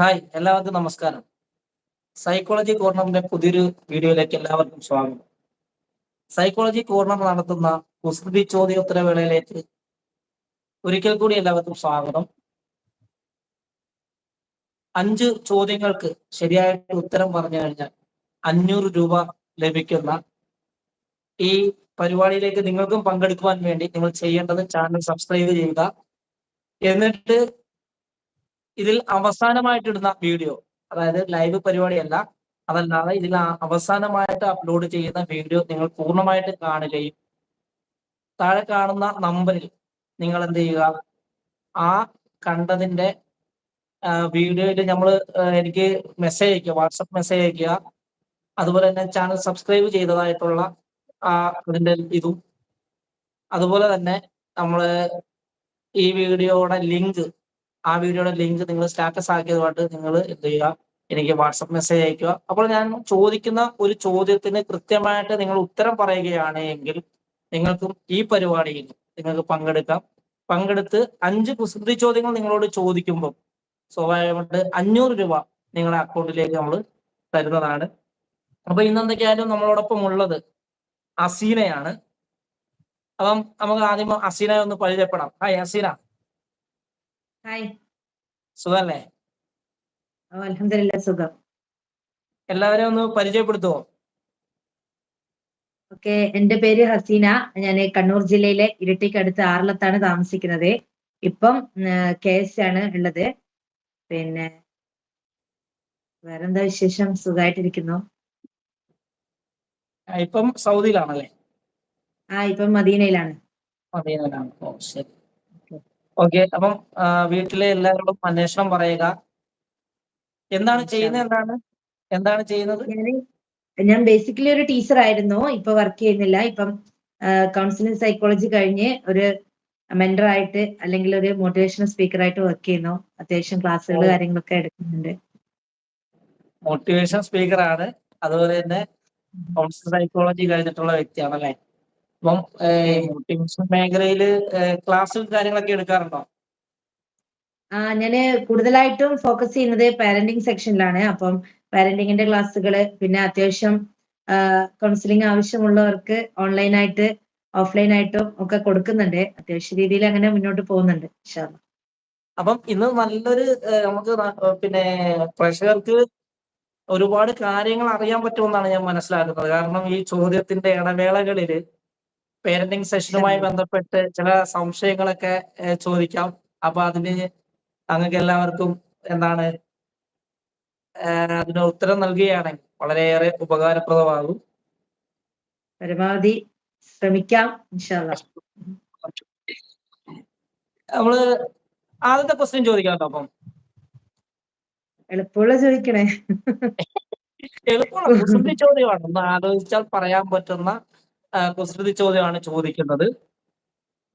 Hi എല്ലാവർക്കും നമസ്കാരം. Psychology കോർണറിന്റെ പുതിയൊരു വീഡിയോയിലേക്ക് എല്ലാവർക്കും സ്വാഗതം. സൈക്കോളജി കോർണർ നടത്തുന്ന കുസൃതി ചോദ്യോത്തരവേളയിലേക്ക് ഒരിക്കൽ കൂടി എല്ലാവർക്കും സ്വാഗതം. അഞ്ച് ചോദ്യങ്ങൾക്ക് ശരിയായിട്ട് ഉത്തരം പറഞ്ഞു കഴിഞ്ഞാൽ അഞ്ഞൂറ് രൂപ ലഭിക്കുന്ന ഈ പരിപാടിയിലേക്ക് നിങ്ങൾക്കും പങ്കെടുക്കുവാൻ വേണ്ടി നിങ്ങൾ ചെയ്യേണ്ടത് ചാനൽ സബ്സ്ക്രൈബ് ചെയ്യുക. എന്നിട്ട് ഇതിൽ അവസാനമായിട്ട് ഇടുന്ന വീഡിയോ അതായത് ലൈവ് പരിപാടിയല്ല അതല്ലാതെ ഇതിൽ അവസാനമായിട്ട് അപ്ലോഡ് ചെയ്യുന്ന വീഡിയോ നിങ്ങൾ പൂർണമായിട്ട് കാണുകയും താഴെ കാണുന്ന നമ്പറിൽ നിങ്ങൾ എന്ത് ചെയ്യുക ആ കണ്ടതിന്റെ വീഡിയോയിൽ നമ്മൾ എനിക്ക് മെസ്സേജ് അയക്കുക വാട്സപ്പ് മെസ്സേജ് അയക്കുക. അതുപോലെ തന്നെ ചാനൽ സബ്സ്ക്രൈബ് ചെയ്തതായിട്ടുള്ള ആ അതിന്റെ ഇതും. അതുപോലെ തന്നെ നമ്മൾ ഈ വീഡിയോയുടെ ലിങ്ക് ആ വീഡിയോയുടെ ലിങ്ക് നിങ്ങൾ സ്റ്റാറ്റസ് ആക്കിയതുമായിട്ട് നിങ്ങൾ എന്ത് ചെയ്യുക? എനിക്ക് വാട്സപ്പ് മെസ്സേജ് അയക്കുക അപ്പോൾ ഞാൻ ചോദിക്കുന്ന ഒരു ചോദ്യത്തിന് കൃത്യമായിട്ട് നിങ്ങൾ ഉത്തരം പറയുകയാണ് എങ്കിൽ നിങ്ങൾക്കും ഈ പരിപാടിയിൽ നിങ്ങൾക്ക് പങ്കെടുക്കാം. പങ്കെടുത്ത് അഞ്ച് കുസൃതി ചോദ്യങ്ങൾ നിങ്ങളോട് ചോദിക്കുമ്പോൾ സ്വാഭാവികമായിട്ട് അഞ്ഞൂറ് രൂപ നിങ്ങളുടെ അക്കൗണ്ടിലേക്ക് നമ്മൾ തരുന്നതാണ്. അപ്പൊ ഇന്ന് എന്തൊക്കെയായാലും നമ്മളോടൊപ്പം ഉള്ളത് അസീനയാണ്. അപ്പം നമുക്ക് ആദ്യം അസീനയെ ഒന്ന് പരിചയപ്പെടാം. ഹായ് അസീന. ഹായ് സുഖല്ലേ സുഖം. എല്ലാവരെയും ഒന്ന് പരിചയപ്പെടുത്തുവോ ഓക്കെ എന്റെ പേര് ഹസീന. ഞാൻ കണ്ണൂർ ജില്ലയിലെ ഇരിട്ടിക്കടുത്ത് ആറിലത്താണ് താമസിക്കുന്നത്. ഇപ്പം കെ എസ് ആണ് ഉള്ളത്. പിന്നെ വേറെന്താ വിശേഷം? സുഖമായിട്ടിരിക്കുന്നു ഇപ്പം സൗദിയിലാണല്ലേ? ആ ഇപ്പം മദീനയിലാണ്. മദീനയിലാണ്. ഓ ശരി. ഓക്കെ അപ്പം വീട്ടിലെ എല്ലാവരോടും അന്വേഷണം പറയുക. എന്താണ് ചെയ്യുന്നത് എന്താണ്? എന്താണ് ചെയ്യുന്നത്? ഞാൻ ബേസിക്കലി ഒരു ടീച്ചർ ആയിരുന്നു. ഇപ്പൊ വർക്ക് ചെയ്യുന്നില്ല. ഇപ്പം കൗൺസിലിംഗ് സൈക്കോളജി കഴിഞ്ഞ് ഒരു മെന്റർ ആയിട്ട് അല്ലെങ്കിൽ ഒരു മോട്ടിവേഷണൽ സ്പീക്കർ ആയിട്ട് വർക്ക് ചെയ്യുന്നു. അത്യാവശ്യം ക്ലാസ്സുകൾ കാര്യങ്ങളൊക്കെ എടുക്കുന്നുണ്ട്. മോട്ടിവേഷൻ സ്പീക്കർ ആണ്. അതുപോലെ തന്നെ കൗൺസിലിംഗ് സൈക്കോളജി കഴിഞ്ഞിട്ടുള്ള വ്യക്തിയാണല്ലേ? അപ്പം മോട്ടിവേഷൻ മേഖലയിൽ കാര്യങ്ങളൊക്കെ എടുക്കാറുണ്ടോ? ആ ഞാൻ കൂടുതലായിട്ടും ഫോക്കസ് ചെയ്യുന്നത് പാരന്റിങ് സെക്ഷനിലാണ്. അപ്പം പാരന്റിങ്ങിന്റെ ക്ലാസ്സുകൾ പിന്നെ അത്യാവശ്യം കൗൺസിലിംഗ് ആവശ്യമുള്ളവർക്ക് ഓൺലൈനായിട്ട് ഓഫ്ലൈൻ ആയിട്ടും ഒക്കെ കൊടുക്കുന്നുണ്ട്. അത്യാവശ്യ രീതിയിൽ അങ്ങനെ മുന്നോട്ട് പോകുന്നുണ്ട്. അപ്പം ഇന്ന് നല്ലൊരു നമുക്ക് പിന്നെ പ്രേക്ഷകർക്ക് ഒരുപാട് കാര്യങ്ങൾ അറിയാൻ പറ്റുമെന്നാണ് ഞാൻ മനസ്സിലാക്കുന്നത്. കാരണം ഈ ചോദ്യത്തിന്റെ ഇടവേളകളിൽ പേരന്റിങ് സെഷനുമായി. ബന്ധപ്പെട്ട് ചില സംശയങ്ങളൊക്കെ ചോദിക്കാം. അപ്പൊ അതിന് അങ്ങക്ക് എല്ലാവർക്കും എന്താണ് അതിന് ഉത്തരം നൽകുകയാണെങ്കിൽ വളരെയേറെ ഉപകാരപ്രദമാകും. പരമാവധി ശ്രമിക്കാം. നമ്മൾ ആദ്യത്തെ ക്വസ്റ്റ്യൻ ചോദിക്കാം അപ്പം. എളുപ്പമുള്ള ചോദിക്കണേ. എളുപ്പമുള്ള ചോദ്യമാണ്. ഒന്ന് ആലോചിച്ചാൽ പറയാൻ പറ്റുന്ന കുസൃതി ചോദ്യമാണ് ചോദിക്കുന്നത്.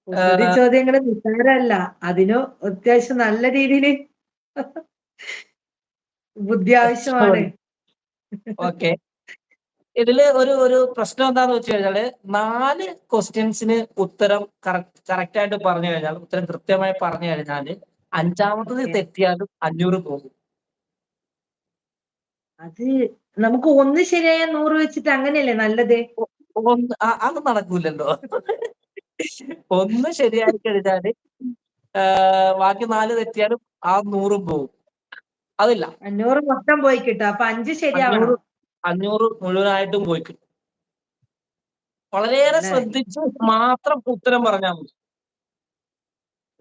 കുസൃതി ചോദ്യങ്ങൾ അതിന് അതിനും അത്യാവശ്യം നല്ല രീതിയിൽ ബുദ്ധി ആവശ്യമാണ്. ഓക്കെ. ഇതിൽ ഒരു ഒരു പ്രശ്നം എന്താന്ന് വെച്ച് കഴിഞ്ഞാൽ നാല് ക്വസ്റ്റ്യൻസിന് ഉത്തരം കറക്റ്റ് ആയിട്ട് പറഞ്ഞു കഴിഞ്ഞാൽ ഉത്തരം കൃത്യമായി പറഞ്ഞു കഴിഞ്ഞാൽ അഞ്ചാമത്തത്. തെറ്റിയാലും അഞ്ഞൂറ് പോകും. അത് നമുക്ക് ഒന്ന് ശരിയായ നൂറ് വെച്ചിട്ട് അങ്ങനെയല്ലേ നല്ലത്? ഒന്ന് അത് നടക്കൂലല്ലോ. ഒന്ന് ശരിയായി കഴിഞ്ഞാൽ ബാക്കി നാല് തെറ്റിയാലും ആ നൂറും പോവും. അതില്ല. അഞ്ഞൂറ് മൊത്തം പോയി കിട്ടും. അപ്പൊ അഞ്ച് ശരിയാവണം. അഞ്ഞൂറ് അഞ്ഞൂറ് മുഴുവനായിട്ടും പോയി കിട്ടും. വളരെയേറെ ശ്രദ്ധിച്ചു ശ്രദ്ധിച്ച് മാത്രം ഉത്തരം പറഞ്ഞാൽ മതി.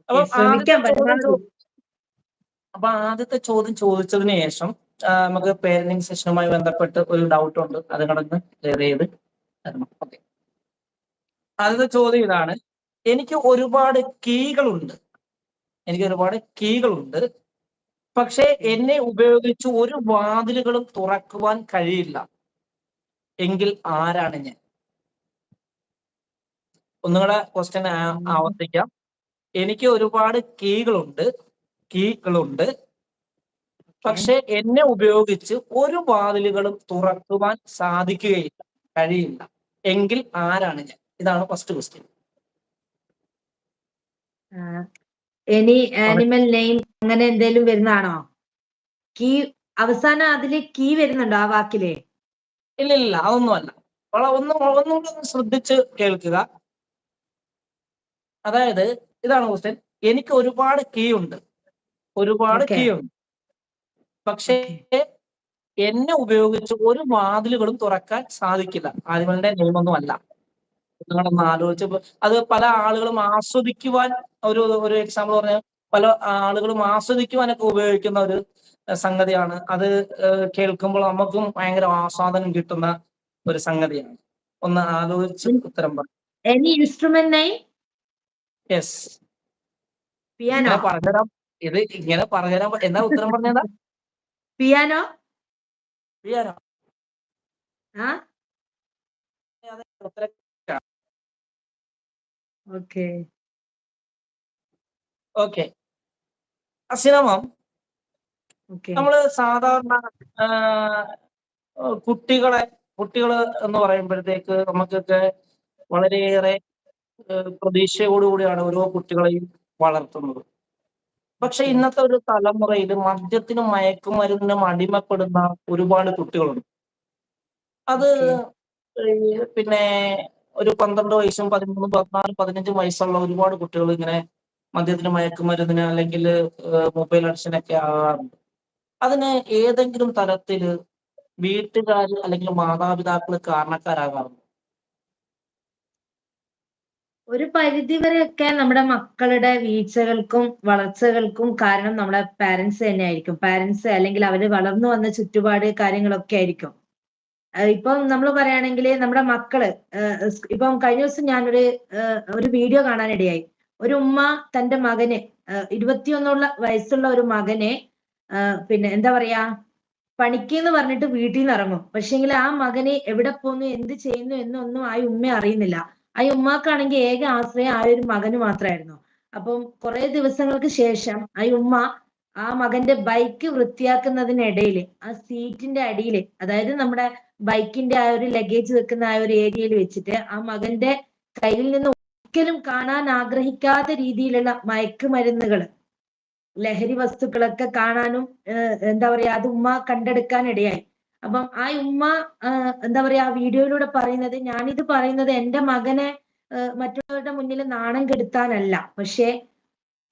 അപ്പൊ ആദ്യത്തെ ചോദ്യം പരമാവധി ചോ- അപ്പൊ ആദ്യത്തെ ചോദ്യം ചോദിച്ചതിന് ശേഷം ആ, നമുക്ക് പേരന്റിങ് സെഷനുമായി ബന്ധപ്പെട്ട് ഒരു ഡൗട്ട് ഉണ്ട്. അത് കടന്ന് ക്ലിയർ ചെയ്ത് ഓക്കെ ചോദ്യം ഇതാണ്. എനിക്ക് ഒരുപാട് കീകളുണ്ട്. എനിക്ക് ഒരുപാട് കീകളുണ്ട്. പക്ഷേ എന്നെ ഉപയോഗിച്ച് ഒരു വാതിലുകളും തുറക്കുവാൻ കഴിയില്ല. എങ്കിൽ ആരാണ് ഞാൻ? ഒന്നുകൂടെ ക്വസ്റ്റ്യൻ ആവർത്തിക്കാം. എനിക്ക് ഒരുപാട് കീകളുണ്ട്. കീകളുണ്ട്. പക്ഷെ എന്നെ ഉപയോഗിച്ച് ഒരു വാതിലുകളും തുറക്കുവാൻ സാധിക്കുകയില്ല. കഴിയില്ല. എങ്കിൽ ആരാണ് ഞാൻ? ഇതാണ് first question any animal name അങ്ങനെ എന്തേലും വരുന്നതാണോ? കീ അവസാനം അതിൽ കീ വരുന്നുണ്ടോ ആ വാക്കിൽ? ഇല്ല ഇല്ല അതൊന്നുമല്ല അല്ല. ഒന്ന് ഒന്നുകൂടെ ഒന്ന് ശ്രദ്ധിച്ച് കേൾക്കുക. അതായത് ഇതാണ് ക്വസ്റ്റ്യൻ എനിക്ക് ഒരുപാട് കീ ഉണ്ട്. ഒരുപാട് കീ ഉണ്ട്. പക്ഷേ എന്നെ ഉപയോഗിച്ച് ഒരു വാതിലുകളും തുറക്കാൻ സാധിക്കില്ല. ആനിമലിന്റെ നിയമമൊന്നും അല്ല നിങ്ങളൊന്ന് ആലോചിച്ചപ്പോ അത് പല ആളുകളും ആസ്വദിക്കുവാൻ ഒരു ഒരു എക്സാമ്പിൾ പറഞ്ഞാൽ പല ആളുകളും ആസ്വദിക്കുവാനൊക്കെ ഉപയോഗിക്കുന്ന ഒരു സംഗതിയാണ്. അത് കേൾക്കുമ്പോൾ നമുക്കും ഭയങ്കര ആസ്വാദനം കിട്ടുന്ന ഒരു സംഗതിയാണ്. ഒന്ന് ആലോചിച്ച് ഉത്തരം പറഞ്ഞു പറഞ്ഞുതരാം ഇത് ഇങ്ങനെ പറഞ്ഞുതരാം എന്നാ ഉത്തരം പറഞ്ഞതാ പിയാനോ പിയാനോ? ആ? ഓക്കെ. ഓക്കെ. അസിനമം നമ്മൾ സാധാരണ കുട്ടികളെ കുട്ടികൾ എന്ന് പറയുമ്പോഴത്തേക്ക് നമുക്കൊക്കെ വളരെയേറെ പ്രതീക്ഷയോടുകൂടിയാണ് ഓരോ കുട്ടികളെയും വളർത്തുന്നത്. പക്ഷെ. ഇന്നത്തെ ഒരു തലമുറയിൽ മദ്യത്തിനും മയക്കുമരുന്നിനും അടിമപ്പെടുന്ന ഒരുപാട് കുട്ടികളുണ്ട് അത്. പിന്നെ ഒരു പന്ത്രണ്ട് വയസ്സും പതിമൂന്നും പതിനാല് പതിനഞ്ചും വയസ്സുള്ള ഒരുപാട് കുട്ടികൾ ഇങ്ങനെ മദ്യത്തിന് മയക്കുമരുന്നിന് അല്ലെങ്കിൽ മൊബൈൽ അഡിക്ഷനൊക്കെ ആകാറുണ്ട് അതിന് ഏതെങ്കിലും തരത്തിൽ വീട്ടുകാർ അല്ലെങ്കിൽ മാതാപിതാക്കൾ കാരണക്കാരാകാറുണ്ട് ഒരു പരിധി വരെയൊക്കെ നമ്മുടെ മക്കളുടെ വീഴ്ചകൾക്കും വളർച്ചകൾക്കും കാരണം നമ്മുടെ പാരന്റ്സ് തന്നെയായിരിക്കും. പാരന്റ്സ് അല്ലെങ്കിൽ അവർ വളർന്നു വന്ന ചുറ്റുപാട് കാര്യങ്ങളൊക്കെ ആയിരിക്കും. ഇപ്പം നമ്മൾ പറയുകയാണെങ്കിൽ നമ്മുടെ മക്കൾ ഇപ്പം കഴിഞ്ഞ ദിവസം ഞാനൊരു ഒരു വീഡിയോ കാണാനിടയായി. ഒരു ഉമ്മ തന്റെ മകന് ഇരുപത്തിയൊന്നുള്ള വയസ്സുള്ള ഒരു മകനെ പിന്നെ എന്താ പറയാ പണിക്ക് എന്ന് പറഞ്ഞിട്ട് വീട്ടിൽ നിന്ന് ഇറങ്ങും. പക്ഷെങ്കിൽ ആ മകനെ എവിടെ പോകുന്നു എന്ത് ചെയ്യുന്നു എന്നൊന്നും ആ ഉമ്മ അറിയുന്നില്ല. ആ ഉമ്മാക്കാണെങ്കിൽ ഏക ആശ്രയം ആ ഒരു മകന് മാത്രമായിരുന്നു അപ്പം കുറെ ദിവസങ്ങൾക്ക് ശേഷം ആ ഉമ്മ ആ മകന്റെ ബൈക്ക് വൃത്തിയാക്കുന്നതിനിടയിൽ ആ സീറ്റിന്റെ അടിയിൽ അതായത് നമ്മുടെ ബൈക്കിന്റെ ആ ഒരു ലഗേജ് വെക്കുന്ന ആ ഒരു ഏരിയയിൽ വെച്ചിട്ട് ആ മകന്റെ കയ്യിൽ നിന്ന് ഒരിക്കലും കാണാൻ ആഗ്രഹിക്കാത്ത രീതിയിലുള്ള മയക്കുമരുന്നുകൾ ലഹരി വസ്തുക്കളൊക്കെ കാണാനും എന്താ പറയാ അത് ഉമ്മ കണ്ടെടുക്കാൻ ഇടയായി അപ്പം ആ ഉമ്മ എന്താ പറയാ ആ വീഡിയോയിലൂടെ പറയുന്നത് ഞാനിത് പറയുന്നത് എന്റെ മകനെ മറ്റുള്ളവരുടെ മുന്നിൽ നാണം കെടുത്താനല്ല. പക്ഷേ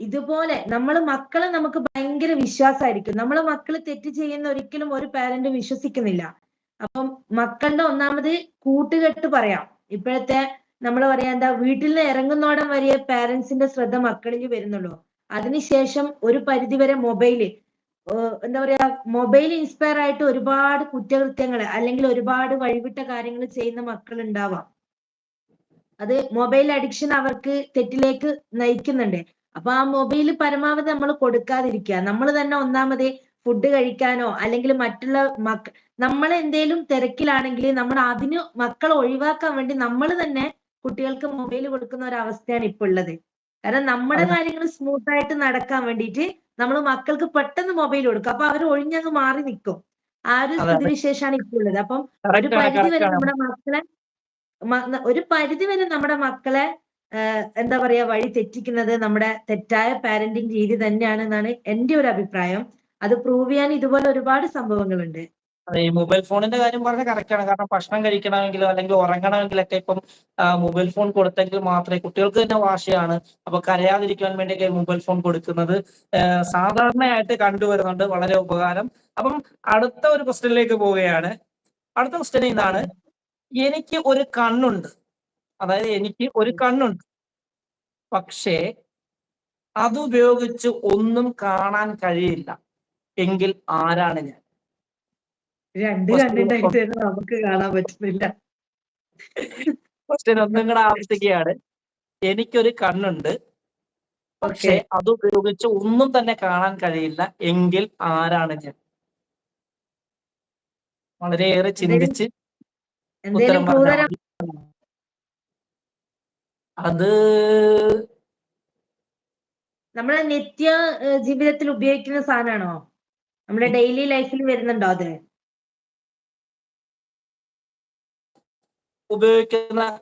ഇതുപോലെ നമ്മൾ മക്കളെ നമുക്ക് ഭയങ്കര വിശ്വാസമായിരിക്കും നമ്മൾ മക്കൾ തെറ്റ് ചെയ്യുന്ന ഒരിക്കലും ഒരു പാരന്റ് വിശ്വസിക്കുന്നില്ല. അപ്പം മക്കളുടെ ഒന്നാമത് കൂട്ടുകെട്ട് പറയാം. ഇപ്പോഴത്തെ നമ്മൾ പറയാ എന്താ വീട്ടിൽ നിന്ന് ഇറങ്ങുന്നോടം വരെ പാരന്റ്സിന്റെ ശ്രദ്ധ മക്കളിൽ വരുന്നുള്ളൂ. അതിനുശേഷം ഒരു പരിധിവരെ മൊബൈൽ എന്താ പറയാ മൊബൈൽ ഇൻസ്പയർ ആയിട്ട് ഒരുപാട് കുറ്റകൃത്യങ്ങൾ അല്ലെങ്കിൽ ഒരുപാട് വഴിവിട്ട കാര്യങ്ങൾ ചെയ്യുന്ന മക്കൾ ഉണ്ടാവാം അത് മൊബൈൽ അഡിക്ഷൻ അവർക്ക് തെറ്റിലേക്ക് നയിക്കുന്നുണ്ട്. അപ്പൊ ആ മൊബൈൽ പരമാവധി നമ്മൾ കൊടുക്കാതിരിക്കുക. നമ്മൾ തന്നെ ഒന്നാമത് ഫുഡ് കഴിക്കാനോ അല്ലെങ്കിൽ മറ്റുള്ള മക്ക നമ്മൾ എന്തേലും തിരക്കിലാണെങ്കിൽ നമ്മൾ അതിന് മക്കളെ ഒഴിവാക്കാൻ വേണ്ടി നമ്മൾ തന്നെ കുട്ടികൾക്ക് മൊബൈൽ കൊടുക്കുന്ന ഒരു അവസ്ഥയാണ് ഇപ്പൊ ഉള്ളത്. കാരണം നമ്മുടെ. കാര്യങ്ങൾ സ്മൂത്ത് ആയിട്ട് നടക്കാൻ വേണ്ടിയിട്ട് നമ്മൾ മക്കൾക്ക് പെട്ടെന്ന് മൊബൈൽ കൊടുക്കും. അപ്പൊ അവർ ഒഴിഞ്ഞങ്ങ് മാറി നിൽക്കും ആ ഒരു. സ്ഥിതിവിശേഷമാണ് ഇപ്പോൾ ഉള്ളത്. അപ്പം ഒരു പരിധി വരെ നമ്മുടെ മക്കളെ ഒരു പരിധി വരെ നമ്മുടെ മക്കളെ എന്താ പറയാ വഴി തെറ്റിക്കുന്നത് നമ്മുടെ തെറ്റായ പാരന്റിങ് രീതി തന്നെയാണ് എന്നാണ് എന്റെ ഒരു അഭിപ്രായം. അത് പ്രൂവ് ചെയ്യാൻ ഇതുപോലെ ഒരുപാട് സംഭവങ്ങളുണ്ട്. അതെ ഈ മൊബൈൽ ഫോണിന്റെ കാര്യം പറഞ്ഞാൽ കറക്റ്റ് ആണ്. കാരണം ഭക്ഷണം കഴിക്കണമെങ്കിലോ അല്ലെങ്കിൽ ഉറങ്ങണമെങ്കിലൊക്കെ ഇപ്പം മൊബൈൽ ഫോൺ കൊടുത്തെങ്കിൽ മാത്രമേ കുട്ടികൾക്ക് തന്നെ വാശിയാണ്. അപ്പൊ കരയാതിരിക്കാൻ വേണ്ടിയൊക്കെ മൊബൈൽ ഫോൺ കൊടുക്കുന്നത്. സാധാരണയായിട്ട് കണ്ടുവരുന്നുണ്ട്. വളരെ ഉപകാരം. അപ്പം അടുത്ത ഒരു ക്വസ്റ്റ്യനിലേക്ക് പോവുകയാണ്. അടുത്ത ക്വസ്റ്റ്യൻ ഇതാണ്. എനിക്ക് ഒരു കണ്ണുണ്ട്. അതായത് എനിക്ക് ഒരു കണ്ണുണ്ട്. പക്ഷേ അതുപയോഗിച്ച് ഒന്നും കാണാൻ കഴിയില്ല. എങ്കിൽ ആരാണ് ഞാൻ? രണ്ട് കണ്ടുണ്ടായിട്ട് തന്നെ നമുക്ക് കാണാൻ പറ്റുന്നില്ല. ക്വസ്റ്റ്യൻ ഒന്നും കൂടെ ആവർത്തിക്കുകയാണ്. എനിക്കൊരു കണ്ണുണ്ട്. പക്ഷെ അത് ഉപയോഗിച്ച് ഒന്നും തന്നെ കാണാൻ കഴിയില്ല. എങ്കിൽ ആരാണ് ഞാൻ? വളരെയേറെ ചിന്തിച്ച് ഉത്തരം അത് നമ്മളെ നിത്യ ജീവിതത്തിൽ ഉപയോഗിക്കുന്ന സാധനമാണോ നമ്മുടെ ഡെയിലി ലൈഫിൽ വരുന്നുണ്ടോ അത് ഉപയോഗിക്കുന്ന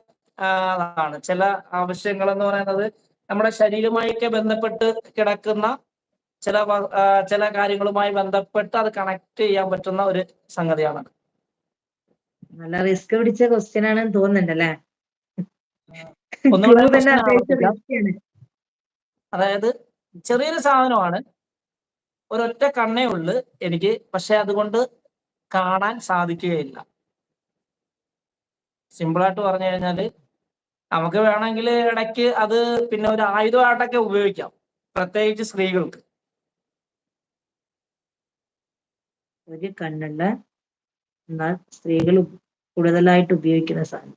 ആണ്. ചില ആവശ്യങ്ങൾ എന്ന് പറയുന്നത് നമ്മുടെ ശരീരമായൊക്കെ ബന്ധപ്പെട്ട് കിടക്കുന്ന ചില ചില കാര്യങ്ങളുമായി ബന്ധപ്പെട്ട് അത് കണക്ട് ചെയ്യാൻ പറ്റുന്ന ഒരു സംഗതിയാണ്. നല്ല റിസ്ക് പിടിച്ച ക്വസ്റ്റ്യൻ ആണെന്ന് തോന്നുന്നുണ്ടല്ലേ. അതായത് ചെറിയൊരു സാധനമാണ്. ഒരൊറ്റ കണ്ണേ ഉള്ളു എനിക്ക്. പക്ഷെ അതുകൊണ്ട് കാണാൻ സാധിക്കുകയില്ല. സിമ്പിൾ ആയിട്ട് പറഞ്ഞു കഴിഞ്ഞാൽ നമുക്ക് വേണമെങ്കിൽ ഇടയ്ക്ക് അത് പിന്നെ ഒരു ആയുധമായിട്ടൊക്കെ ഉപയോഗിക്കാം പ്രത്യേകിച്ച് സ്ത്രീകൾക്ക്. ഒരു കണ്ണല്ല എന്നാൽ സ്ത്രീകൾ കൂടുതലായിട്ട് ഉപയോഗിക്കുന്ന സാധനം.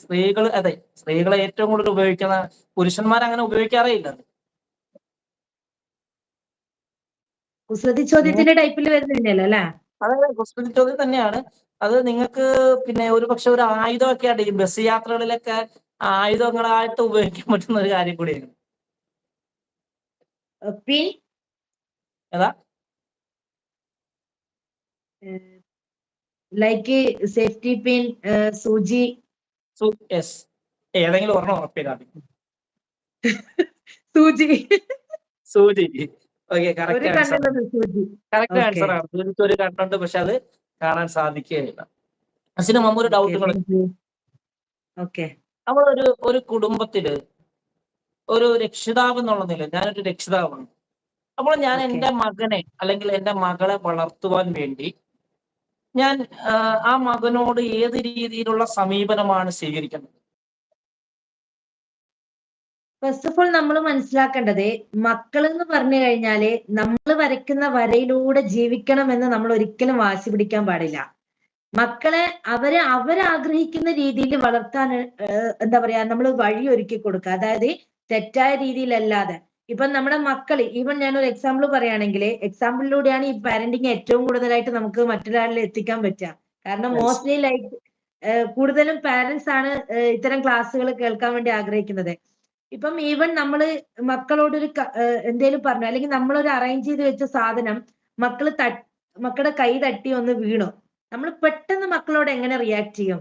സ്ത്രീകൾ അതെ സ്ത്രീകൾ ഏറ്റവും കൂടുതൽ ഉപയോഗിക്കുന്ന പുരുഷന്മാർ അങ്ങനെ ഉപയോഗിക്കാറേ ഇല്ല കുസൃതി ചോദ്യത്തിന്റെ ടൈപ്പിൽ വരുന്നില്ലല്ലോ അല്ലേ? അതെ കുസൃതി ചോദ്യം തന്നെയാണ്. അത് നിങ്ങൾക്ക് പിന്നെ ഒരു പക്ഷെ ഒരു ആയുധമൊക്കെ ആയിട്ട് ഈ ബസ് യാത്രകളിലൊക്കെ ആയുധങ്ങളായിട്ട് ഉപയോഗിക്കാൻ പറ്റുന്ന ഒരു കാര്യം കൂടിയാണ്. ഏതാ? ലൈക്ക് സേഫ്റ്റി പിൻ സൂചി. യെസ്. ഏതെങ്കിലും ഒരെണ്ണം ഉറപ്പില്ല സൂചി. സൂചി. Okay correct answer correct answer ആണ് സൂചിക്ക് ഒരു കണ്ണുണ്ട് പക്ഷെ അത് കാണാൻ സാധിക്കുകയില്ല. അച്ഛനും അമ്മ ഒരു ഡൗട്ടുകൾ ഓക്കെ. നമ്മളൊരു ഒരു കുടുംബത്തിൽ ഒരു രക്ഷിതാവ് എന്നുള്ള നില ഞാനൊരു രക്ഷിതാവാണ്. അപ്പോൾ ഞാൻ. എന്റെ മകനെ അല്ലെങ്കിൽ എന്റെ മകളെ വളർത്തുവാൻ വേണ്ടി ഞാൻ ആ മകനോട് ഏത് രീതിയിലുള്ള സമീപനമാണ് സ്വീകരിക്കുന്നത്? ഫസ്റ്റ് ഓഫ് ഓൾ നമ്മൾ മനസ്സിലാക്കേണ്ടത് മക്കൾ എന്ന് പറഞ്ഞു കഴിഞ്ഞാൽ നമ്മൾ വരയ്ക്കുന്ന വരയിലൂടെ ജീവിക്കണം എന്ന് നമ്മൾ ഒരിക്കലും വാശി പിടിക്കാൻ പാടില്ല. മക്കളെ അവരെ അവരാഗ്രഹിക്കുന്ന രീതിയിൽ വളർത്താൻ എന്താ പറയാ നമ്മൾ വഴി ഒരുക്കി കൊടുക്കുക. അതായത് തെറ്റായ രീതിയിലല്ലാതെ. ഇപ്പൊ നമ്മുടെ മക്കൾ ഈവൻ ഞാൻ ഒരു എക്സാമ്പിൾ പറയുകയാണെങ്കിൽ എക്സാമ്പിളിലൂടെയാണ് ഈ പാരന്റിങ് ഏറ്റവും കൂടുതലായിട്ട് നമുക്ക് മറ്റൊരാളിൽ എത്തിക്കാൻ പറ്റുക. കാരണം. മോസ്റ്റ്ലി ലൈക്ക് കൂടുതലും പാരന്റ്സ് ആണ് ഇത്തരം ക്ലാസ്സുകൾ കേൾക്കാൻ വേണ്ടി ആഗ്രഹിക്കുന്നത്. ഇപ്പം ഈവൻ നമ്മൾ മക്കളോടൊരു ക- ഏഹ് എന്തേലും പറഞ്ഞു അല്ലെങ്കിൽ നമ്മളൊരു അറേഞ്ച് ചെയ്ത് വെച്ച സാധനം മക്കൾ ത മക്കളുടെ കൈ തട്ടി ഒന്ന് വീണു? നമ്മൾ പെട്ടെന്ന് മക്കളോട് എങ്ങനെ റിയാക്ട് ചെയ്യും?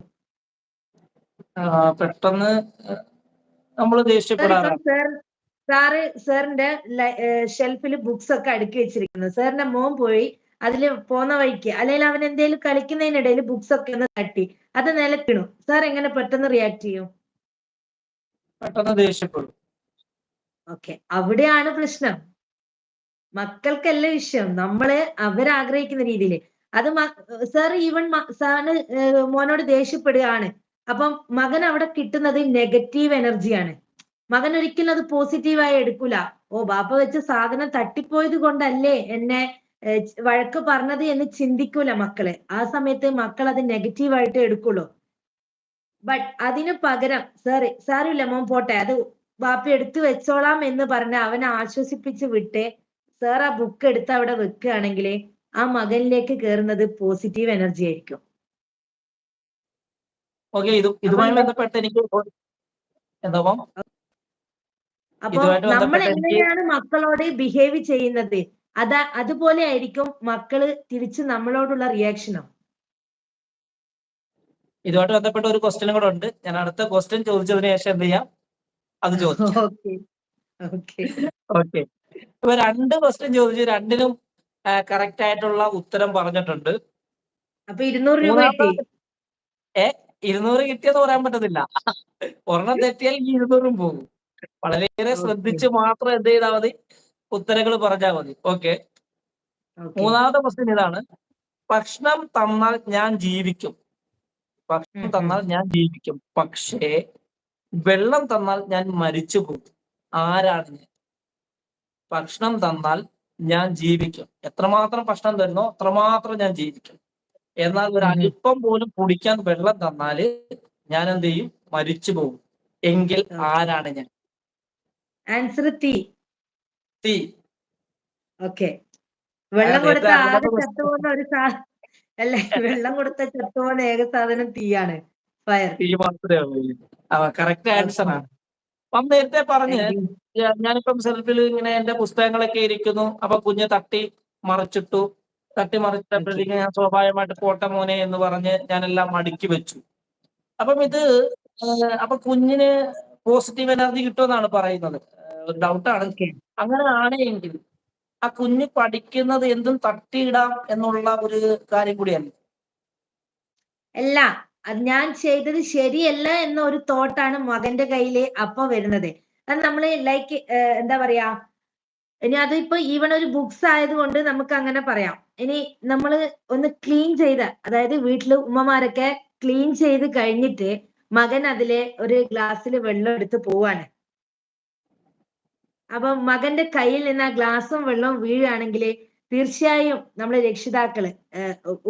പെട്ടെന്ന് നമ്മൾ സാറ് സാറിന്റെ ഷെൽഫിൽ ബുക്സ് ഒക്കെ അടുക്കി വെച്ചിരിക്കുന്നു. സാറിന്റെ മോൻ പോയി അതിൽ പോന്ന വഴിക്ക് അല്ലെങ്കിൽ അവൻ എന്തേലും കളിക്കുന്നതിനിടയിൽ ബുക്സ് ഒക്കെ ഒന്ന് തട്ടി അത് നിലത്തിണു സാർ എങ്ങനെ പെട്ടെന്ന് റിയാക്ട് ചെയ്യും? പെട്ടെന്ന് ദേഷ്യപ്പെടും. ഓക്കെ. അവിടെയാണ് പ്രശ്നം. മക്കൾക്കല്ല വിഷയം. നമ്മൾ അവരാഗ്രഹിക്കുന്ന രീതിയിൽ അത് സാർ ഈവൻ സാറിന് മോനോട് ദേഷ്യപ്പെടുകയാണ്. അപ്പം മകൻ അവിടെ കിട്ടുന്നത് നെഗറ്റീവ് എനർജിയാണ് മകൻ ഒരിക്കലും അത് പോസിറ്റീവായി എടുക്കൂല. ഓ ബാപ്പ വെച്ച സാധനം തട്ടിപ്പോയത് കൊണ്ടല്ലേ എന്നെ വഴക്ക് പറഞ്ഞത് എന്ന് ചിന്തിക്കൂല മക്കൾ. ആ സമയത്ത് മക്കൾ അത് നെഗറ്റീവായിട്ട് എടുക്കുള്ളൂ. ബട്ട് അതിന് പകരം സാറി സാറില്ല മോൻ പോട്ടെ. അത് ബാപ്പി എടുത്തു വെച്ചോളാം എന്ന് പറഞ്ഞ് അവനെ ആശ്വസിപ്പിച്ച് വിട്ട് സാർ ആ ബുക്ക് എടുത്ത് അവിടെ വെക്കുകയാണെങ്കിൽ ആ മകനിലേക്ക് കയറുന്നത് പോസിറ്റീവ് എനർജി ആയിരിക്കും. ഓക്കെ ഇത് ഇതുമായി എന്താ- ബന്ധപ്പെട്ട് എനിക്ക് ഒരു- എന്താ മാം? അപ്പൊ നമ്മൾ എങ്ങനെയാണ് മക്കളോട് ബിഹേവ് ചെയ്യുന്നത്? അതാ അതുപോലെ ആയിരിക്കും മക്കൾ തിരിച്ച് നമ്മളോടുള്ള റിയാക്ഷനും ഇതുമായിട്ട് ബന്ധപ്പെട്ട ഒരു ക്വസ്റ്റ്യനും കൂടെ ഉണ്ട്. ഞാൻ അടുത്ത ക്വസ്റ്റ്യൻ ചോദിച്ചതിന് ശേഷം എന്ത് ചെയ്യാം? അത് ചോദിക്കാം. ഓക്കെ അപ്പൊ രണ്ട് ക്വസ്റ്റ്യൻ ചോദിച്ചു രണ്ടിനും കറക്റ്റ് ആയിട്ടുള്ള ഉത്തരം പറഞ്ഞിട്ടുണ്ട്. അപ്പൊ ഇരുന്നൂറ് രൂപ ഏ? ഇരുന്നൂറ് കിട്ടിയെന്ന് പറയാൻ പറ്റത്തില്ല. ഒരെണ്ണം തെറ്റിയാൽ ഈ ഇരുന്നൂറും പോകും. വളരെയേറെ. ശ്രദ്ധിച്ച് മാത്രം എന്ത് ചെയ്താൽ മതി? ഉത്തരങ്ങൾ പറഞ്ഞാൽ മതി. ഓക്കെ ഓക്കെ മൂന്നാമത്തെ ക്വസ്റ്റ്യൻ ഇതാണ്. ഭക്ഷണം തന്നാൽ ഞാൻ ജീവിക്കും. ഭക്ഷണം ഉം, തന്നാൽ ഞാൻ ജീവിക്കും. പക്ഷേ വെള്ളം തന്നാൽ ഞാൻ മരിച്ചു പോകും ആരാണ് ഞാൻ? ഭക്ഷണം തന്നാൽ ഞാൻ ജീവിക്കും. എത്രമാത്രം ഭക്ഷണം തരുന്നോ അത്രമാത്രം ഞാൻ ജീവിക്കും. എന്നാൽ ഒരു ഉം. അല്പം പോലും കുടിക്കാൻ വെള്ളം തന്നാൽ ഞാൻ എന്ത് ചെയ്യും? മരിച്ചു പോകും എങ്കിൽ. ആരാണ് ഞാൻ? ആൻസർ തീ തീ ഓക്കെ വെള്ളം അതെ, കൊടുത്ത ഇത് ആകെ അറുപത് ചത്തുപോകുന്ന ഒരു സാ അല്ലെ? വെള്ളം കൊടുത്ത ചത്തുപോകുന്ന ഏക സാധനം തീയാണ്. ഫയർ. തീ മാത്രമേ ഉള്ളൂ. കറക്റ്റ് ആൻസർ ആണ്. അപ്പം നേരത്തെ പറഞ്ഞ് ഞാനിപ്പം സെൽഫിൽ ഇങ്ങനെ എന്റെ പുസ്തകങ്ങളൊക്കെ ഇരിക്കുന്നു. അപ്പൊ കുഞ്ഞ് തട്ടി മറിച്ചിട്ടു. തട്ടി മറിച്ചപ്പോഴത്തേക്ക് ഞാൻ സ്വാഭാവികമായിട്ട് കോട്ട മോനെ എന്ന് പറഞ്ഞ് ഞാനെല്ലാം മടുക്കി വെച്ചു. അപ്പം ഇത് അപ്പൊ കുഞ്ഞിന് പോസിറ്റീവ് എനർജി കിട്ടുമെന്നാണ് പറയുന്നത്. ഡൗട്ടാണ് അങ്ങനെ ആണെങ്കിൽ ആ കുഞ്ഞ് പഠിക്കുന്നത് എന്തും തട്ടിയിടാം എന്നുള്ള ഒരു കാര്യം കൂടിയല്ല അല്ല അത് ഞാൻ ചെയ്തത് ശരിയല്ല എന്ന ഒരു തോട്ടാണ് മകന്റെ കയ്യിൽ അപ്പൊ വരുന്നത്. അത് നമ്മൾ ലൈക്ക് എന്താ പറയാ ഇനി അതിപ്പോ ഈവൺ ഒരു ബുക്സ് ആയതുകൊണ്ട് നമുക്ക് അങ്ങനെ പറയാം. ഇനി നമ്മൾ ഒന്ന് ക്ലീൻ ചെയ്ത അതായത് വീട്ടിൽ ഉമ്മമാരൊക്കെ ക്ലീൻ ചെയ്ത് കഴിഞ്ഞിട്ട് മകൻ അതിലെ ഒരു ഗ്ലാസ്സിൽ വെള്ളം എടുത്ത് പോവാണ്. അപ്പൊ മകന്റെ കയ്യിൽ നിന്ന് ആ ഗ്ലാസും വെള്ളവും വീഴുകയാണെങ്കിൽ തീർച്ചയായും നമ്മുടെ രക്ഷിതാക്കൾ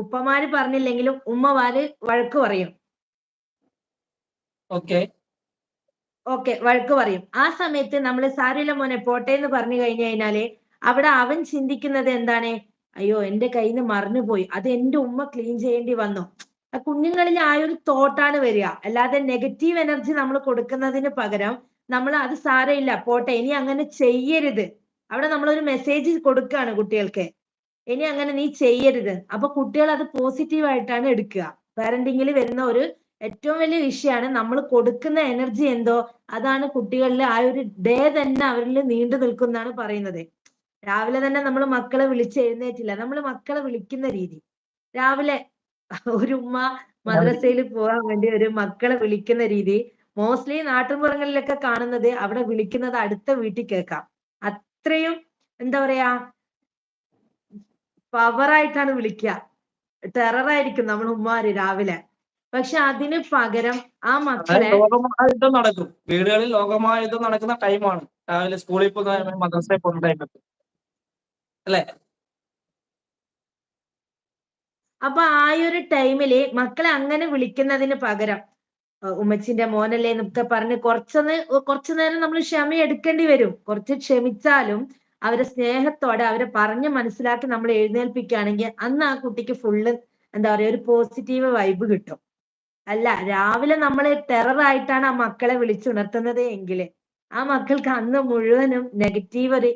ഉപ്പമാര് പറഞ്ഞില്ലെങ്കിലും ഉമ്മമാര് വഴക്ക് പറയും. ഓക്കെ. ഓക്കെ വഴക്ക് പറയും. ആ സമയത്ത് നമ്മൾ സാരില്ല മോനെ പോട്ടെ എന്ന് പറഞ്ഞു കഴിഞ്ഞു കഴിഞ്ഞാൽ അവിടെ അവൻ ചിന്തിക്കുന്നത് എന്താണ്? അയ്യോ എന്റെ കയ്യിൽ നിന്ന് മറിഞ്ഞുപോയി അത് എന്റെ ഉമ്മ ക്ലീൻ ചെയ്യേണ്ടി വന്നു. ആ കുഞ്ഞുങ്ങളിൽ ആ ഒരു തോട്ടാണ് വരിക. അല്ലാതെ നെഗറ്റീവ് എനർജി നമ്മൾ കൊടുക്കുന്നതിന് പകരം നമ്മൾ അത് സാരമില്ല പോട്ടെ ഇനി അങ്ങനെ ചെയ്യരുത്. അവിടെ നമ്മളൊരു മെസ്സേജ് കൊടുക്കുകയാണ് കുട്ടികൾക്ക്. ഇനി അങ്ങനെ നീ ചെയ്യരുത്. അപ്പൊ കുട്ടികൾ അത് പോസിറ്റീവ് ആയിട്ടാണ് എടുക്കുക. പാരന്റിങ്ങിൽ വരുന്ന ഒരു ഏറ്റവും വലിയ വിഷയമാണ് നമ്മൾ കൊടുക്കുന്ന എനർജി എന്തോ അതാണ് കുട്ടികളിൽ ആ ഒരു ഡേ തന്നെ അവരിൽ നീണ്ടു നിൽക്കുന്നതാണ് പറയുന്നത്. രാവിലെ തന്നെ നമ്മൾ മക്കളെ വിളിച്ച് എഴുന്നേറ്റില്ല. നമ്മൾ മക്കളെ വിളിക്കുന്ന രീതി. രാവിലെ ഒരു ഉമ്മ മദ്രസയിൽ പോകാൻ വേണ്ടി ഒരു മക്കളെ വിളിക്കുന്ന രീതി. മോസ്റ്റ്ലി നാട്ടുമ്പുറങ്ങളിലൊക്കെ കാണുന്നത് അവിടെ വിളിക്കുന്നത് അടുത്ത വീട്ടിൽ കേൾക്കാം. അത്രയും എന്താ പറയാ പവറായിട്ടാണ് വിളിക്കുക. ടെററായിരിക്കും നമ്മൾ ഉമ്മാര് രാവിലെ. പക്ഷെ അതിന് പകരം ആ മക്കളെ ലോകമായുദ്ധം നടക്കും. വീടുകളിൽ ലോകമായുദ്ധം നടക്കുന്ന ടൈമാണ് രാവിലെ സ്കൂളിൽ പോകുന്ന മദ്രസയിൽ പോകുന്ന ടൈമൊക്കെ അല്ലെ? അപ്പൊ ആ ഒരു ടൈമിൽ മക്കളെ അങ്ങനെ വിളിക്കുന്നതിന് പകരം ഉമ്മച്ചിന്റെ മോനല്ലേ എന്നൊക്കെ പറഞ്ഞ് കുറച്ചൊന്ന് കുറച്ചു നേരം നമ്മൾ ക്ഷമ എടുക്കേണ്ടി വരും. കുറച്ച് ക്ഷമിച്ചാലും അവരെ സ്നേഹത്തോടെ അവരെ പറഞ്ഞ് മനസ്സിലാക്കി നമ്മൾ എഴുന്നേൽപ്പിക്കുകയാണെങ്കിൽ അന്ന് ആ കുട്ടിക്ക് ഫുള്ള് എന്താ പറയാ ഒരു പോസിറ്റീവ് വൈബ് കിട്ടും. അല്ല രാവിലെ നമ്മൾ ടെററായിട്ടാണ് ആ മക്കളെ വിളിച്ചുണർത്തുന്നത് എങ്കിൽ ആ മക്കൾക്ക് അന്ന് മുഴുവനും നെഗറ്റീവ് ഒരു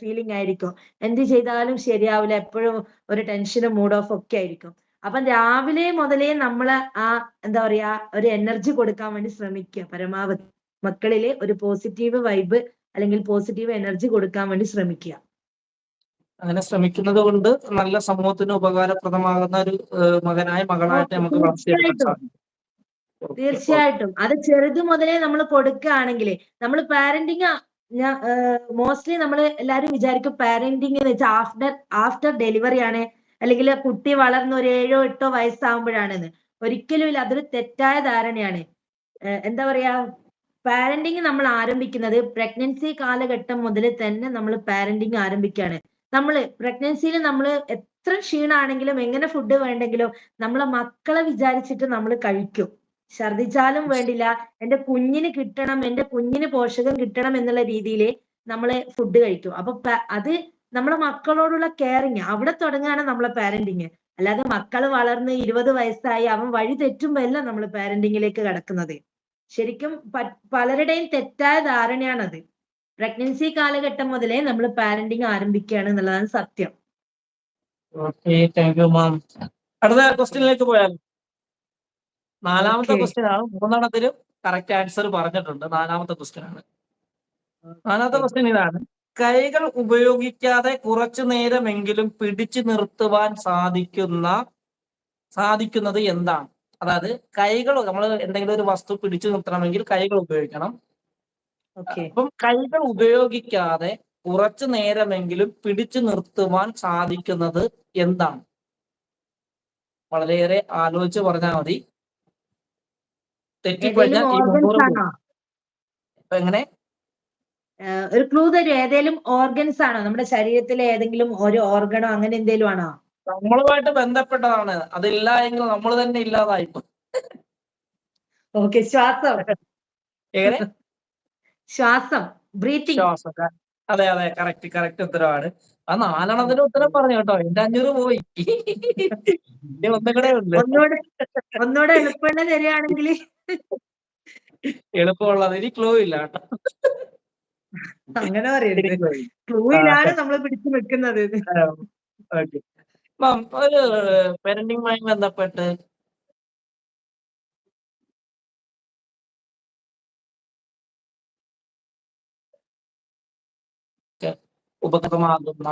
ഫീലിംഗ് ആയിരിക്കും. എന്ത് ചെയ്താലും ശരിയാവില്ല. എപ്പോഴും ഒരു ടെൻഷനും മൂഡ് ഓഫ് ഒക്കെ ആയിരിക്കും. അപ്പം രാവിലെ മുതലേ നമ്മൾ ആ എന്താ പറയാ ഒരു എനർജി കൊടുക്കാൻ വേണ്ടി ശ്രമിക്കുക. പരമാവധി. മക്കളിലെ ഒരു പോസിറ്റീവ് വൈബ് അല്ലെങ്കിൽ പോസിറ്റീവ് എനർജി കൊടുക്കാൻ വേണ്ടി ശ്രമിക്കുക. അങ്ങനെ ശ്രമിക്കുന്നത് കൊണ്ട് നല്ല സമൂഹത്തിന് ഉപകാരപ്രദമാകുന്ന ഒരു മകനായ മകളായിട്ട് നമുക്ക് തീർച്ചയായിട്ടും. അത് ചെറുത് മുതലേ നമ്മൾ കൊടുക്കുകയാണെങ്കിൽ നമ്മൾ പാരന്റിങ് മോസ്റ്റ്ലി നമ്മൾ എല്ലാരും വിചാരിക്കും പാരന്റിങ് എന്ന് വെച്ചാൽ ആഫ്റ്റർ ആഫ്റ്റർ ഡെലിവറി ആണ് അല്ലെങ്കിൽ കുട്ടി വളർന്ന് ഒരു ഏഴോ എട്ടോ വയസ്സാകുമ്പോഴാണെന്ന് ഒരിക്കലും ഇല്ല അതൊരു തെറ്റായ ധാരണയാണ്. എന്താ പറയാ പാരന്റിങ് നമ്മൾ ആരംഭിക്കുന്നത് പ്രഗ്നൻസി കാലഘട്ടം മുതൽ തന്നെ നമ്മൾ പാരന്റിങ് ആരംഭിക്കുകയാണ്. നമ്മൾ പ്രഗ്നൻസിയിൽ നമ്മൾ എത്ര ക്ഷീണാണെങ്കിലും എങ്ങനെ ഫുഡ് വേണ്ടെങ്കിലും നമ്മളെ മക്കളെ വിചാരിച്ചിട്ട് നമ്മൾ കഴിക്കും. ഛർദിച്ചാലും വേണ്ടില്ല എന്റെ കുഞ്ഞിന് കിട്ടണം എന്റെ കുഞ്ഞിന് പോഷകം കിട്ടണം എന്നുള്ള രീതിയിൽ നമ്മൾ ഫുഡ് കഴിക്കും. അപ്പൊ അത് നമ്മളെ മക്കളോടുള്ള കെയറിങ് അവിടെ തുടങ്ങുകയാണ് നമ്മളെ പാരന്റിങ് അല്ലാതെ മക്കൾ വളർന്ന് ഇരുപത് വയസ്സായി അവൻ വഴി തെറ്റുമ്പോ അല്ല നമ്മൾ പാരന്റിങ്ങിലേക്ക് കടക്കുന്നത്. ശരിക്കും പ- പലരുടെയും തെറ്റായ ധാരണയാണത്. പ്രഗ്നൻസി കാലഘട്ടം മുതലേ നമ്മൾ പാരന്റിങ് ആരംഭിക്കുകയാണ് എന്നുള്ളതാണ് സത്യം. ഓക്കെ താങ്ക് മാം അടുത്ത ക്വസ്റ്റ്യനിലേക്ക് പോയാൽ നാലാമത്തെ. ക്വസ്റ്റ്യൻ ആണ് മൂന്നെണ്ണത്തിലും കറക്റ്റ് ആൻസർ പറഞ്ഞിട്ടുണ്ട്. നാലാമത്തെ ക്വസ്റ്റ്യൻ ആണ്. നാലാമത്തെ ക്വസ്റ്റ്യൻ ഇതാണ്. കൈകൾ ഉപയോഗിക്കാതെ കുറച്ചു നേരമെങ്കിലും പിടിച്ചു നിർത്തുവാൻ സാധിക്കുന്ന സാധിക്കുന്നത് എന്താണ്? അതായത് കൈകൾ നമ്മൾ എന്തെങ്കിലും ഒരു വസ്തു പിടിച്ചു നിർത്തണമെങ്കിൽ കൈകൾ ഉപയോഗിക്കണം. അപ്പം കൈകൾ ഉപയോഗിക്കാതെ കുറച്ചു നേരമെങ്കിലും പിടിച്ചു നിർത്തുവാൻ സാധിക്കുന്നത് എന്താണ്? വളരെയേറെ ആലോചിച്ച് പറഞ്ഞാൽ മതി. അപ്പൊ എങ്ങനെ? ഒരു ക്ലൂ തരും ഏതെങ്കിലും ഓർഗൻസ് ആണോ? നമ്മുടെ ശരീരത്തിലെ ഏതെങ്കിലും ഒരു ഓർഗണോ അങ്ങനെ എന്തെങ്കിലും ആണോ? നമ്മളുമായിട്ട് ബന്ധപ്പെട്ടതാണ്. അതില്ല എങ്കിൽ നമ്മൾ തന്നെ ഇല്ലാതായി. ഓക്കെ ശ്വാസം. ശ്വാസം. ബ്രീത്തിങ് അതെ അതെ. കറക്റ്റ് കറക്റ്റ് ഉത്തരവാണ്. ആ നാലെണ്ണത്തിന് ഉത്തരം പറഞ്ഞു കേട്ടോ. എന്റെ അഞ്ഞൂറ് പോയി. ഒന്നും കൂടെ ഉണ്ട്. ഒന്നുകൂടെ ഒന്നുകൂടെ എളുപ്പമുള്ള തരികയാണെങ്കിൽ. എളുപ്പമുള്ളത്. ഇനി ക്ലൂ ഇല്ല കേട്ടോ. അങ്ങനെ പറയരുത് ക്ലൂയിലാണ് നമ്മൾ പിടിച്ചു നിൽക്കുന്നത്. ഓക്കെ. മാം ഒരു പാരന്റിങ്ങുമായി ബന്ധപ്പെട്ട്. ഉപകൃതമാകുന്ന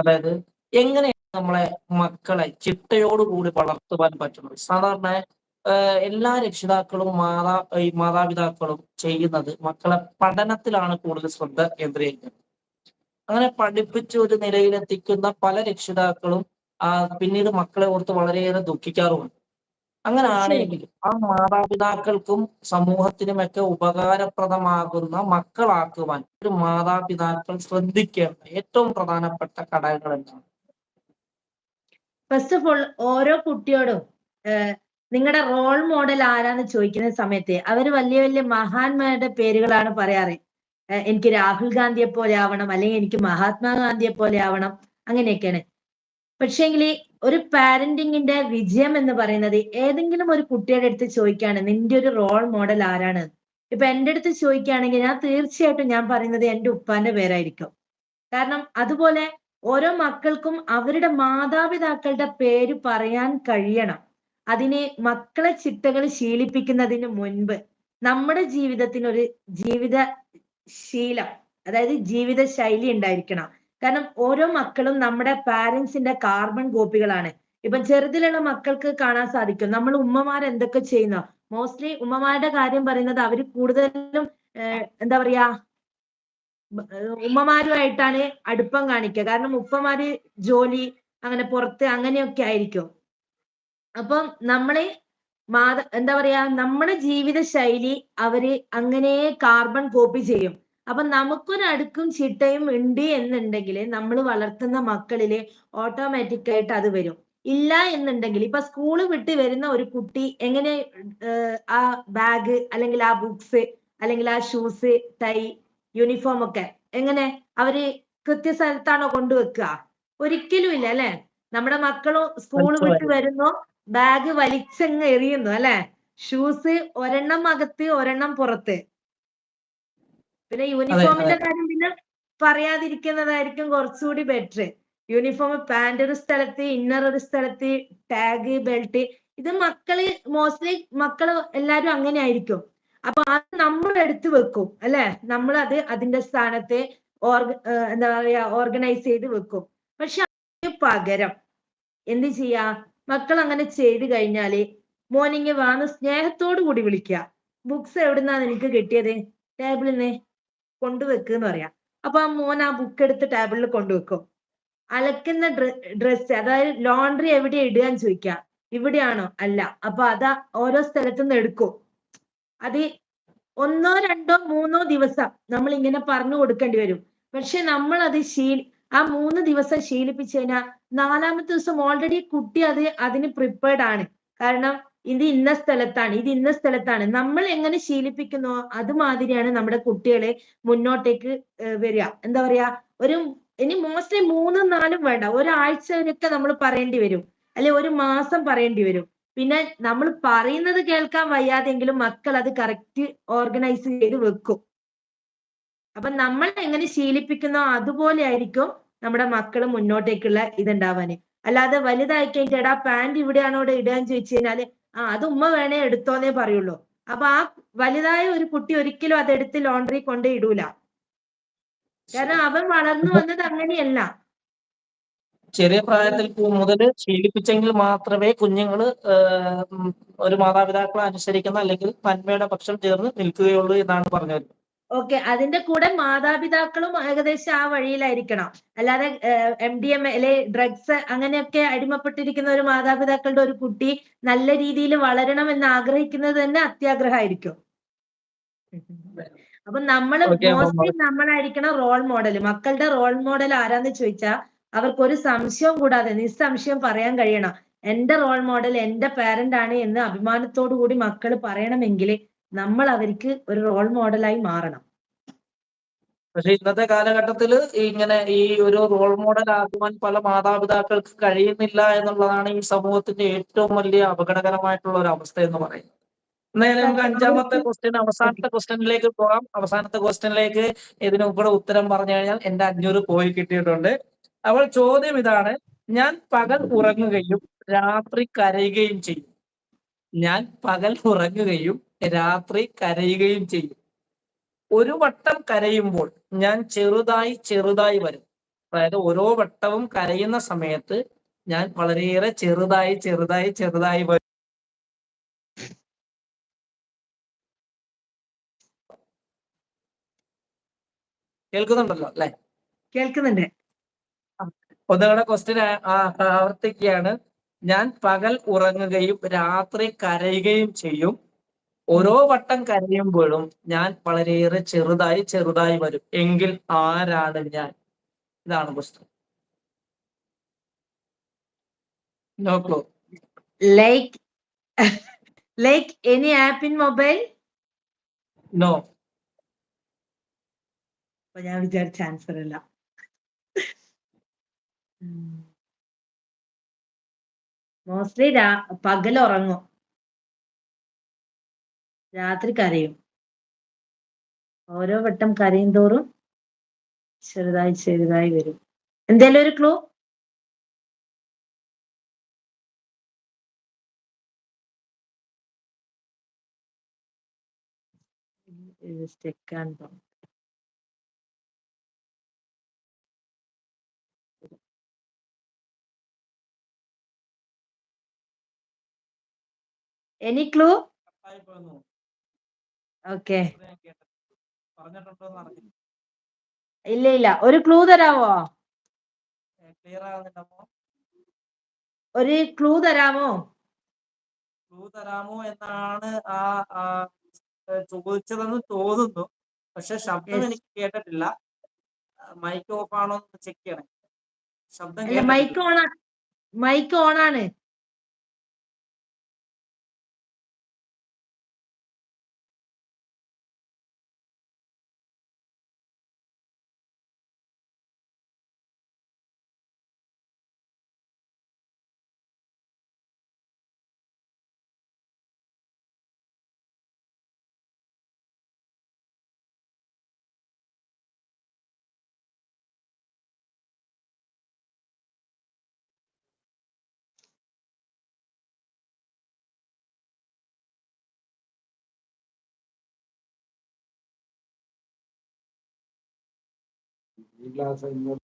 അതായത് എങ്ങനെയാണ് നമ്മളെ മക്കളെ ചിട്ടയോടുകൂടി വളർത്തുവാൻ പറ്റുന്നത്? സാധാരണ എല്ലാ രക്ഷിതാക്കളും മാതാ ഈ മാതാപിതാക്കളും ചെയ്യുന്നത് മക്കളെ പഠനത്തിലാണ് കൂടുതൽ ശ്രദ്ധ കേന്ദ്രീകരിക്കുന്നത്. അങ്ങനെ പഠിപ്പിച്ച് ഒരു നിലയിലെത്തിക്കുന്ന പല രക്ഷിതാക്കളും ആ പിന്നീട് മക്കളെ ഓർത്ത് വളരെയേറെ ദുഃഖിക്കാറുമുണ്ട്. അങ്ങനെ ആണെങ്കിൽ ആ മാതാപിതാക്കൾക്കും സമൂഹത്തിനുമൊക്കെ ഉപകാരപ്രദമാകുന്ന മക്കളാക്കുവാൻ ഒരു മാതാപിതാക്കൾ ശ്രദ്ധിക്കേണ്ട ഏറ്റവും പ്രധാനപ്പെട്ട ഘടകങ്ങൾ എന്താണ് ഫസ്റ്റ് ഓഫ് ഓൾ ഓരോ കുട്ടിയോടും നിങ്ങളുടെ റോൾ മോഡൽ ആരാന്ന് ചോദിക്കുന്ന സമയത്ത് അവർ വലിയ വലിയ മഹാന്മാരുടെ പേരുകളാണ് പറയാറ്. എനിക്ക് രാഹുൽ ഗാന്ധിയെ പോലെ ആവണം അല്ലെങ്കിൽ എനിക്ക് മഹാത്മാഗാന്ധിയെ പോലെ ആവണം അങ്ങനെയൊക്കെയാണ്. പക്ഷേങ്കിൽ ഒരു പാരന്റിങ്ങിന്റെ വിജയം എന്ന് പറയുന്നത് ഏതെങ്കിലും ഒരു കുട്ടിയുടെ അടുത്ത് ചോദിക്കുകയാണ് നിന്റെ ഒരു റോൾ മോഡൽ ആരാണ്? ഇപ്പൊ എന്റെ അടുത്ത് ചോദിക്കുകയാണെങ്കിൽ ഞാൻ തീർച്ചയായിട്ടും ഞാൻ പറയുന്നത് എന്റെ ഉപ്പാന്റെ പേരായിരിക്കും. കാരണം അതുപോലെ ഓരോ മക്കൾക്കും അവരുടെ മാതാപിതാക്കളുടെ പേര് പറയാൻ കഴിയണം. അതിന് മക്കളെ ചിട്ടകൾ ശീലിപ്പിക്കുന്നതിന് മുൻപ് നമ്മുടെ ജീവിതത്തിന് ഒരു ജീവിത ശീലം അതായത് ജീവിത ശൈലി ഉണ്ടായിരിക്കണം. കാരണം ഓരോ മക്കളും നമ്മുടെ പാരന്റ്സിന്റെ കാർബൺ കോപ്പികളാണ്. ഇപ്പൊ ചെറുതിലുള്ള മക്കൾക്ക് കാണാൻ സാധിക്കും. നമ്മൾ ഉമ്മമാർ എന്തൊക്കെ ചെയ്യുന്നു? മോസ്റ്റ്ലി ഉമ്മമാരുടെ കാര്യം പറയുന്നത് അവർ കൂടുതലും എന്താ പറയാ ഉമ്മമാരുമായിട്ടാണ് അടുപ്പം കാണിക്കുക. കാരണം ഉപ്പമാര് ജോലി അങ്ങനെ പുറത്ത് അങ്ങനെയൊക്കെ ആയിരിക്കും. അപ്പം നമ്മളെ മാത എന്താ പറയാ നമ്മുടെ ജീവിത ശൈലി അവർ അങ്ങനെ കാർബൺ കോപ്പി ചെയ്യും. അപ്പൊ നമുക്കൊരു അടുക്കും ചിട്ടയും ഉണ്ട് എന്നുണ്ടെങ്കിൽ നമ്മൾ വളർത്തുന്ന മക്കളിൽ ഓട്ടോമാറ്റിക് ആയിട്ട് അത് വരും. ഇല്ല എന്നുണ്ടെങ്കിൽ ഇപ്പൊ സ്കൂൾ വിട്ട് വരുന്ന ഒരു കുട്ടി എങ്ങനെ ആ ബാഗ് അല്ലെങ്കിൽ ആ ബുക്സ് അല്ലെങ്കിൽ ആ ഷൂസ് ടൈ യൂണിഫോം ഒക്കെ എങ്ങനെ അവർ കൃത്യസ്ഥലത്താണോ കൊണ്ടുവെക്കുക? ഒരിക്കലും ഇല്ല അല്ലെ? നമ്മുടെ മക്കളും സ്കൂൾ വിട്ട് വരുന്നു ബാഗ് വലിച്ചങ്ങ് എറിയുന്നു അല്ലെ? ഷൂസ് ഒരെണ്ണം അകത്ത് ഒരെണ്ണം പുറത്ത്. പിന്നെ യൂണിഫോമിന്റെ കാര്യം പിന്നെ പറയാതിരിക്കുന്നതായിരിക്കും കുറച്ചുകൂടി ബെറ്റർ യൂണിഫോം പാന്റ് ഒരു സ്ഥലത്ത് ഇന്നർ ഒരു സ്ഥലത്ത് ടാഗ് ബെൽറ്റ് ഇത് മക്കൾ മോസ്റ്റ്ലി മക്കൾ എല്ലാരും അങ്ങനെ ആയിരിക്കും. അപ്പൊ അത് നമ്മൾ എടുത്തു വെക്കും അല്ലെ? നമ്മൾ അത് അതിന്റെ സ്ഥാനത്തെ ഓർഗ എന്താ പറയാ ഓർഗനൈസ് ചെയ്ത് വെക്കും. പക്ഷെ അതിന് പകരം എന്ത് ചെയ്യാ? മക്കൾ അങ്ങനെ ചെയ്ത് കഴിഞ്ഞാൽ മോനിങ്ങ വാന്ന് സ്നേഹത്തോടു കൂടി വിളിക്കുക ബുക്സ് എവിടുന്നാണ് നിനക്ക് കിട്ടിയത്? ടേബിളിൽ നിന്ന് കൊണ്ടുവെക്ക് എന്ന് പറയാം. അപ്പൊ ആ മോൻ ആ ബുക്ക് എടുത്ത് ടേബിളിൽ കൊണ്ടുവെക്കും അലക്കുന്ന ഡ്രസ്സ് അതായത് ലോണ്ടറി എവിടെ ഇടുക എന്ന് ചോദിക്കുക ഇവിടെയാണോ? അല്ല. അപ്പൊ അതാ ഓരോ സ്ഥലത്തുനിന്ന് എടുക്കും. അത് ഒന്നോ രണ്ടോ മൂന്നോ ദിവസം നമ്മൾ ഇങ്ങനെ പറഞ്ഞു കൊടുക്കേണ്ടി വരും. പക്ഷെ നമ്മൾ അത് ശീലി ആ മൂന്ന് ദിവസം ശീലിപ്പിച്ചു കഴിഞ്ഞാൽ നാലാമത്തെ ദിവസം ഓൾറെഡി കുട്ടി അത് അതിന് പ്രിപ്പയർഡ് ആണ്. കാരണം ഇത് ഇന്ന സ്ഥലത്താണ് ഇത് ഇന്ന സ്ഥലത്താണ്. നമ്മൾ എങ്ങനെ ശീലിപ്പിക്കുന്നോ അതുമാതിരിയാണ് നമ്മുടെ കുട്ടികളെ മുന്നോട്ടേക്ക് വരിക. എന്താ പറയാ? ഒരു ഇനി മോസ്റ്റ്ലി മൂന്നും നാലും വേണ്ട. ഒരാഴ്ച വരെയൊക്കെ നമ്മൾ പറയേണ്ടി വരും. അല്ലെ ഒരു മാസം പറയേണ്ടി വരും. പിന്നെ നമ്മൾ പറയുന്നത് കേൾക്കാൻ വയ്യാതെങ്കിലും മക്കൾ അത് കറക്റ്റ് ഓർഗനൈസ് ചെയ്ത് വെക്കും. അപ്പൊ നമ്മൾ എങ്ങനെ ശീലിപ്പിക്കുന്നോ അതുപോലെ ആയിരിക്കും നമ്മുടെ മക്കൾ മുന്നോട്ടേക്കുള്ള ഇതുണ്ടാവാന്. അല്ലാതെ വലുതായി കഴിഞ്ഞിട്ട് എടാ പാന്റ് ഇവിടെയാണോ ഇവിടെ ഇടാന്ന് ചോദിച്ചു കഴിഞ്ഞാൽ ആ അത് ഉമ്മ വേണേ എടുത്തോന്നേ പറയുള്ളൂ. അപ്പൊ ആ വലുതായ ഒരു കുട്ടി ഒരിക്കലും അതെടുത്ത് ലോണ്ടറി കൊണ്ട് ഇടൂല. കാരണം അവൻ വളർന്നു വന്നത് അങ്ങനെയല്ല. ചെറിയ പ്രായത്തിൽ മുതൽ ശീലിപ്പിച്ചെങ്കിൽ മാത്രമേ കുഞ്ഞുങ്ങൾ ഒരു മാതാപിതാക്കളെ അനുസരിക്കുന്ന അല്ലെങ്കിൽ നന്മയുടെ പക്ഷം ചേർന്ന് നിൽക്കുകയുള്ളൂ എന്നാണ് പറഞ്ഞത്. ഓക്കെ അതിന്റെ കൂടെ മാതാപിതാക്കളും ഏകദേശം ആ വഴിയിലായിരിക്കണം. അല്ലാതെ എം ഡി എം അല്ലെ ഡ്രഗ്സ് അങ്ങനെയൊക്കെ അടിമപ്പെട്ടിരിക്കുന്ന ഒരു മാതാപിതാക്കളുടെ ഒരു കുട്ടി നല്ല രീതിയിൽ വളരണം എന്ന് ആഗ്രഹിക്കുന്നത് തന്നെ അത്യാഗ്രഹമായിരിക്കും. അപ്പൊ നമ്മൾ മോസ്റ്റ്ലി നമ്മളായിരിക്കണം റോൾ മോഡൽ മക്കളുടെ റോൾ മോഡൽ ആരാന്ന് ചോദിച്ചാൽ അവർക്ക് ഒരു സംശയവും കൂടാതെ നിസ്സംശയം പറയാൻ കഴിയണം. എന്റെ റോൾ മോഡൽ എന്റെ പാരന്റ് ആണ് എന്ന് അഭിമാനത്തോടു കൂടി മക്കൾ പറയണമെങ്കിൽ നമ്മൾ അവർക്ക് ഒരു റോൾ മോഡലായി മാറണം. പക്ഷെ ഇന്നത്തെ കാലഘട്ടത്തിൽ ഇങ്ങനെ ഈ ഒരു റോൾ മോഡൽ ആകുവാൻ പല മാതാപിതാക്കൾക്ക് കഴിയുന്നില്ല എന്നുള്ളതാണ് ഈ സമൂഹത്തിന്റെ ഏറ്റവും വലിയ അപകടകരമായിട്ടുള്ള ഒരു അവസ്ഥ എന്ന് പറയുന്നത്. എന്നാലും നമുക്ക് അഞ്ചാമത്തെ ക്വസ്റ്റ്യൻ അവസാനത്തെ ക്വസ്റ്റ്യനിലേക്ക് പോകാം. അവസാനത്തെ ക്വസ്റ്റ്യനിലേക്ക് ഇതിന് ഉൾപ്പെടെ ഉത്തരം പറഞ്ഞു കഴിഞ്ഞാൽ എന്റെ അഞ്ഞൂറ് പോയി കിട്ടിയിട്ടുണ്ട്. അപ്പോൾ ചോദ്യം ഇതാണ് ഞാൻ പകൽ ഉറങ്ങുകയും രാത്രി കരയുകയും ചെയ്യും. ഞാൻ പകൽ ഉറങ്ങുകയും രാത്രി കരയുകയും ചെയ്യും. ഒരു വട്ടം കരയുമ്പോൾ ഞാൻ ചെറുതായി ചെറുതായി വരും. അതായത് ഓരോ വട്ടവും കരയുന്ന സമയത്ത് ഞാൻ വളരെയേറെ ചെറുതായി ചെറുതായി ചെറുതായി വരും. കേൾക്കുന്നുണ്ടല്ലോ അല്ലെ? കേൾക്കുന്നുണ്ട്. ഒന്നുകൂടെ ക്വസ്റ്റ്യൻ ആവർത്തിക്കുകയാണ്. ഞാൻ പകൽ ഉറങ്ങുകയും രാത്രി കരയുകയും ചെയ്യും. ഓരോ വട്ടം കരയുമ്പോഴും ഞാൻ വളരെയേറെ ചെറുതായി ചെറുതായി വരും. എങ്കിൽ ആരാണ് ഞാൻ? ഇതാണ് പുസ്തകം നോക്കൂ. Like like any app in mobile no ഞാൻ വിചാരിച്ച ആൻസർ അല്ല. മോസ്റ്റ്ലി പകൽ ഉറങ്ങും. രാത്രി കരയും. ഓരോ വട്ടം കരയും തോറും ചെറുതായി ചെറുതായി വരും. എന്തേലും ഒരു ക്ലൂ എനി ക്ലൂ ഓക്കെ. ഇല്ല ഇല്ല. ഒരു ക്ലൂ തരാമോ? ഒരു ക്ലൂ തരാമോ? ക്ലൂ തരാമോ എന്നാണ് ആ ചോദിച്ചതെന്ന് തോന്നുന്നു. പക്ഷെ ശബ്ദം. എനിക്ക് കേട്ടിട്ടില്ല. മൈക്ക് ഓഫ് ആണോ എന്ന് ചെക്ക് ചെയ്യണം. ശബ്ദം അല്ല മൈക്ക് കേട്ടിട്ടില്ല. മൈക്ക് ഓൺ ആണ്. ഈ ഗ്ലാസ് ഇങ്ങോട്ട്